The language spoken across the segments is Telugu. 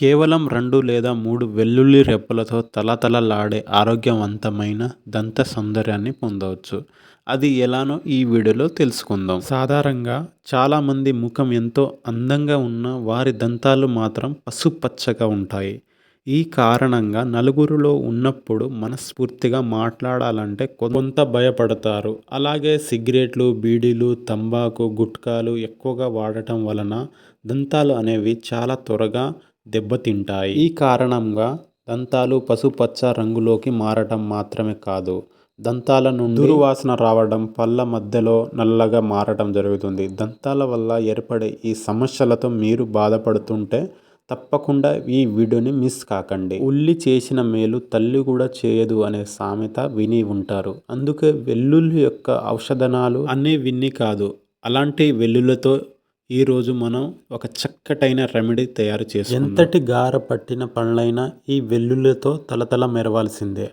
కేవలం రెండు లేదా మూడు వెల్లుల్లి రెప్పలతో తలతలలాడే ఆరోగ్యవంతమైన దంత సౌందర్యాన్ని పొందవచ్చు. అది ఎలానో ఈ వీడియోలో తెలుసుకుందాం. సాధారణంగా చాలామంది ముఖం ఎంతో అందంగా ఉన్న వారి దంతాలు మాత్రం పసుపచ్చగా ఉంటాయి. ఈ కారణంగా నలుగురిలో ఉన్నప్పుడు మనస్ఫూర్తిగా మాట్లాడాలంటే కొంత భయపడతారు. అలాగే సిగరెట్లు బీడీలు తంబాకు గుట్కాలు ఎక్కువగా వాడటం వలన దంతాలు అనేవి చాలా త్వరగా దెబ్బతింటాయి. ఈ కారణంగా దంతాలు పసుపచ్చ రంగులోకి మారటం మాత్రమే కాదు దంతాల నుండి దుర్వాసన రావడం పళ్ళ మధ్యలో నల్లగా మారటం జరుగుతుంది. దంతాల వల్ల ఏర్పడే ఈ సమస్యలతో మీరు బాధపడుతుంటే తప్పకుండా ఈ వీడియోని మిస్ కాకండి. ఉల్లి చేసిన మేలు తల్లి కూడా చేయదు అనే సామెత విని ఉంటారు. అందుకే వెల్లుల్లి యొక్క ఔషధనాలు అన్నీ విన్ని కాదు. అలాంటి వెల్లుల్లితో ఈరోజు మనం ఒక చక్కటైన రెమెడీ తయారు చేసి ఎంతటి గార పట్టిన పనులైనా ఈ వెల్లుల్లితో తలతల మెరవాల్సిందే.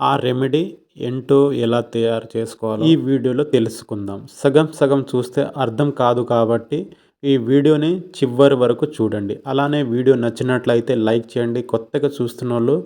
ఆ రెమెడీ ఏంటో ఎలా తయారు చేసుకోవాలో ఈ వీడియోలో తెలుసుకుందాం. సగం సగం చూస్తే అర్థం కాదు కాబట్టి ఈ వీడియోని చివరి వరకు చూడండి. అలానే వీడియో నచ్చినట్లయితే లైక్ చేయండి. కొత్తగా చూస్తున్న వాళ్ళు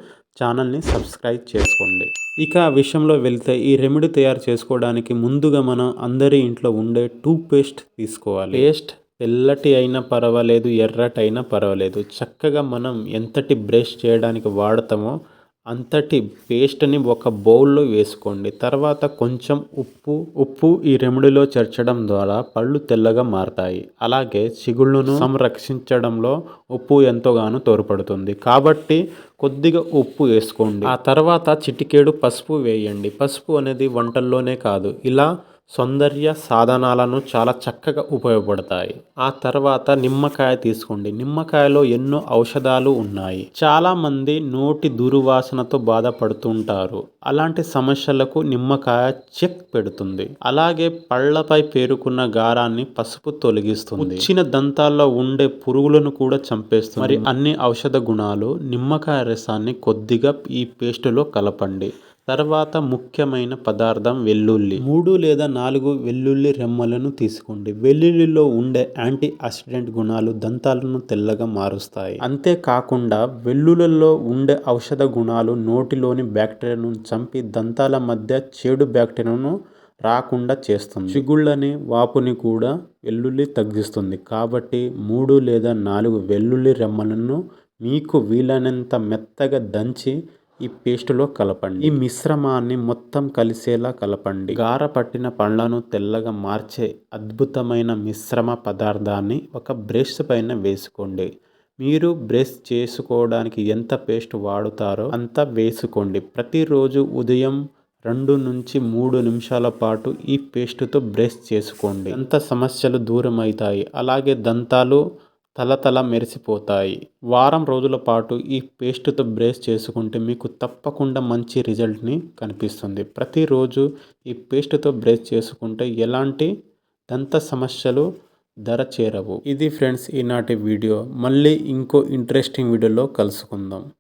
ఛానల్ని సబ్స్క్రైబ్ చేసుకోండి. ఇక ఆ విషయంలో వెళ్తే ఈ రెమెడీ తయారు చేసుకోవడానికి ముందుగా మనం అందరి ఇంట్లో ఉండే టూత్ పేస్ట్ తీసుకోవాలి. పేస్ట్ తెల్లటి అయినా పర్వాలేదు ఎర్రటి అయినా పర్వాలేదు. చక్కగా మనం ఎంతటి బ్రష్ చేయడానికి వాడతామో అంతటి పేస్ట్ని ఒక బౌల్లో వేసుకోండి. తర్వాత కొంచెం ఉప్పు ఉప్పు ఈ రెమెడీలో చేర్చడం ద్వారా పళ్ళు తెల్లగా మారతాయి. అలాగే చిగుళ్ళను సంరక్షించడంలో ఉప్పు ఎంతోగానో తోడ్పడుతుంది. కాబట్టి కొద్దిగా ఉప్పు వేసుకోండి. ఆ తర్వాత చిటికేడు పసుపు వేయండి. పసుపు అనేది వంటల్లోనే కాదు. ఇలా సౌందర్య సాధనాలను చాలా చక్కగా ఉపయోగపడతాయి. ఆ తర్వాత నిమ్మకాయ తీసుకోండి. నిమ్మకాయలో ఎన్నో ఔషధాలు ఉన్నాయి. చాలా మంది నోటి దుర్వాసనతో బాధపడుతుంటారు. అలాంటి సమస్యలకు నిమ్మకాయ చెక్ పెడుతుంది. అలాగే పళ్ళపై పేరుకున్న గారాన్ని పసుపు తొలగిస్తుంది. చిన్న దంతాల్లో ఉండే పురుగులను కూడా చంపేస్తుంది. మరి అన్ని ఔషధ గుణాలు నిమ్మకాయ రసాన్ని కొద్దిగా ఈ పేస్టులో కలపండి. తర్వాత ముఖ్యమైన పదార్థం వెల్లుల్లి. మూడు లేదా నాలుగు వెల్లుల్లి రెమ్మలను తీసుకోండి. వెల్లుల్లిలో ఉండే యాంటీ ఆక్సిడెంట్ గుణాలు దంతాలను తెల్లగా మారుస్తాయి. అంతేకాకుండా వెల్లుల్లిలో ఉండే ఔషధ గుణాలు నోటిలోని బ్యాక్టీరియాను చంపి దంతాల మధ్య చెడు బ్యాక్టీరియాను రాకుండా చేస్తుంది. చిగుళ్ళని వాపుని కూడా వెల్లుల్లి తగ్గిస్తుంది. కాబట్టి మూడు లేదా నాలుగు వెల్లుల్లి రెమ్మలను మీకు వీలైనంత మెత్తగా దంచి ఈ పేస్టులో కలపండి. ఈ మిశ్రమాన్ని మొత్తం కలిసేలా కలపండి. గార పట్టిన పండ్లను తెల్లగా మార్చే అద్భుతమైన మిశ్రమ పదార్థాన్ని ఒక బ్రష్ పైన వేసుకోండి. మీరు బ్రష్ చేసుకోవడానికి ఎంత పేస్ట్ వాడుతారో అంత వేసుకోండి. ప్రతిరోజు ఉదయం రెండు నుంచి మూడు నిమిషాల పాటు ఈ పేస్ట్తో బ్రష్ చేసుకోండి. దంత సమస్యలు దూరం అవుతాయి అలాగే దంతాలు తలతల మెరిసిపోతాయి. వారం రోజుల పాటు ఈ పేస్ట్తో బ్రేస్ చేసుకుంటే మీకు తప్పకుండా మంచి రిజల్ట్ని కనిపిస్తుంది. ప్రతిరోజు ఈ పేస్ట్తో బ్రేస్ చేసుకుంటే ఎలాంటి దంత సమస్యలు ధర చేరవు. ఇది ఫ్రెండ్స్ ఈనాటి వీడియో. మళ్ళీ ఇంకో ఇంట్రెస్టింగ్ వీడియోలో కలుసుకుందాం.